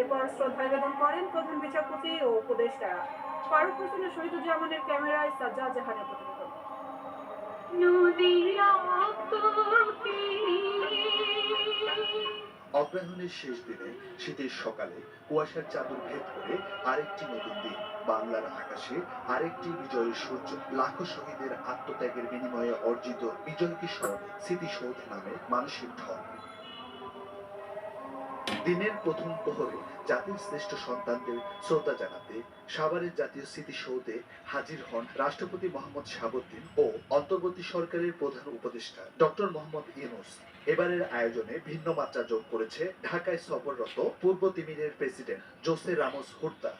এরপর শ্রদ্ধা নিবেদন করেন প্রধান বিচারপতি ও উপদেষ্টা। ফারুক হোসেনের শহীদুজ্জামানের ক্যামেরায় সাজ্জাদ জাহানের প্রতিবেদন। অগ্রহায়ণের শেষ দিনে শীতের সকালে কুয়াশার চাদর ভেদ করে আরেকটি নতুন দিন বাংলার আকাশে আরেকটি বিজয়ের সূর্য। লাখো শহীদের আত্মত্যাগের বিনিময়ে অর্জিত বিজয়কে স্মরণে স্মৃতিসৌধে নামে মানুষের ঢল। দিনের প্রথম প্রহরে জাতির শ্রেষ্ঠ সন্তানদের শ্রদ্ধা জানাতে, সাভারের জাতীয় স্মৃতিসৌধে হাজির হন রাষ্ট্রপতি মোহাম্মদ শাহাবুদ্দিন ও অন্তর্বর্তী সরকারের প্রধান উপদেষ্টা ডক্টর মোহাম্মদ ইউনুস। এবারের আয়োজনে ভিন্ন মাত্রা যোগ করেছে ঢাকায় সফররত পূর্ব তিমিরের প্রেসিডেন্ট জোসে রামোস হুর্তা।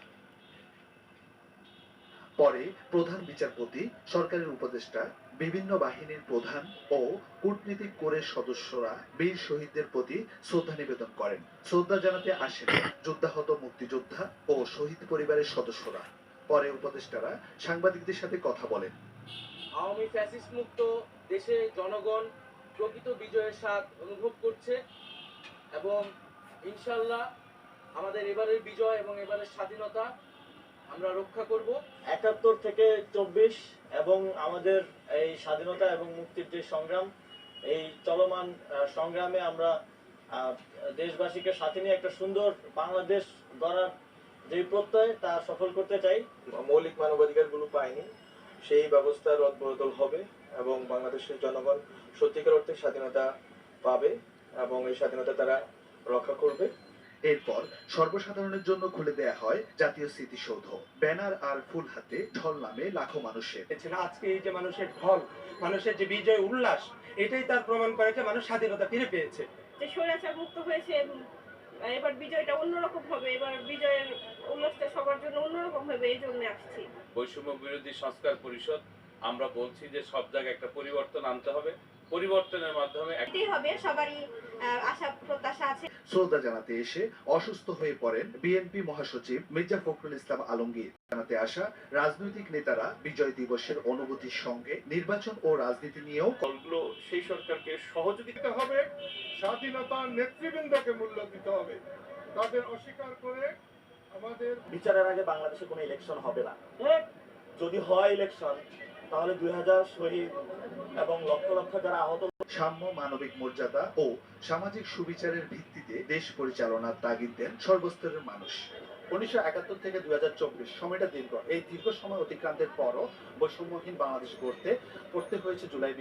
পরে প্রধান বিচারপতি, সরকারের উপদেষ্টা, বিভিন্ন বাহিনীর প্রধান ও কূটনীতিক কোরের সদস্যরা বীর শহীদদের প্রতি শ্রদ্ধা নিবেদন করেন। শ্রদ্ধা জানাতে আসেন যুদ্ধাহত মুক্তিযোদ্ধা ও শহীদ পরিবারের সদস্যরা। পরে উপদেষ্টারা সাংবাদিকদের সাথে কথা বলেন। আওয়ামী ফ্যাসিস্ট মুক্ত দেশে জনগণ প্রকৃত বিজয়ের স্বাদ অনুভব করছে এবং ইনশাল্লাহ আমাদের এবারের বিজয় এবং এবারের স্বাধীনতা আমরা রক্ষা করব। একাত্তর থেকে চব্বিশ এবং আমাদের এই স্বাধীনতা এবং মুক্তির যে সংগ্রাম, এই চলমান সংগ্রামে আমরা দেশবাসীকে সাথে নিয়ে একটা সুন্দর বাংলাদেশ গড়ার যে প্রত্যয়, তা সফল করতে চাই। মৌলিক মানবাধিকারগুলো পায়নি সেই ব্যবস্থার রদবদল হবে এবং বাংলাদেশের জনগণ সত্যিকার অর্থে স্বাধীনতা পাবে এবং এই স্বাধীনতা তারা রক্ষা করবে। এরপর সর্বসাধারণের জন্য খুলে দেয়া হয় জাতীয় স্মৃতিসৌধ। ব্যানার আর ফুল হাতে ঢল নামে লাখো মানুষের। আজকে এই যে মানুষের ঢল মানুষের যে বিজয় উল্লাস এটাই তার প্রমাণ করে যে মানুষ স্বাধীনতা ফিরে পেয়েছে। যে স্বৈরাচার মুক্ত হয়েছে এবং এবার বিজয়টা অন্যরকম হবে এবার বিজয়ের উল্লাসটা সবার জন্য অন্যরকম হবে এই জন্য আসছি। বৈষম্য বিরোধী সংস্কার পরিষদ আমরা বলছি যে সব জায়গায় একটা পরিবর্তন আনতে হবে। পরিবর্তনের মাধ্যমে হবে সবারই আশা প্রত্যাশা আছে। শ্রদ্ধা জানাতে এসে অসুস্থ হয়ে পড়েন বিএনপি মহাসচিব মির্জা ফখরুল ইসলাম আলমগীর। জানাতে আসা রাজনৈতিক নেতারা বিজয় দিবসের অনুভূতির সঙ্গে নির্বাচন ও রাজনীতি নিয়েও দলগুলো সেই সরকারকে সহযোগিতা হবে স্বাধীনতার নেতৃবৃন্দকে মূল্য দিতে হবে। তাদের অস্বীকার করে আমাদের বিচারের আগে বাংলাদেশে কোনো ইলেকশন হবে না। যদি হয় ইলেকশন তাহলে দুই হাজার শহীদ এবং লক্ষ লক্ষ যারা আহত সাম্য মানবিক মর্যাদা ও সামাজিক সুবিচারের ভিত্তিতে দেশ পরিচালনার তাগিদ দেন সর্বস্তরের মানুষ। উনিশশো একাত্তর থেকে দুই হাজার চব্বিশ, সময়টা দীর্ঘ। এই দীর্ঘ সময় অতিক্রান্তের পরও বৈষম্যহীন বাংলাদেশ গড়তে, করতে হয়েছে জুলাই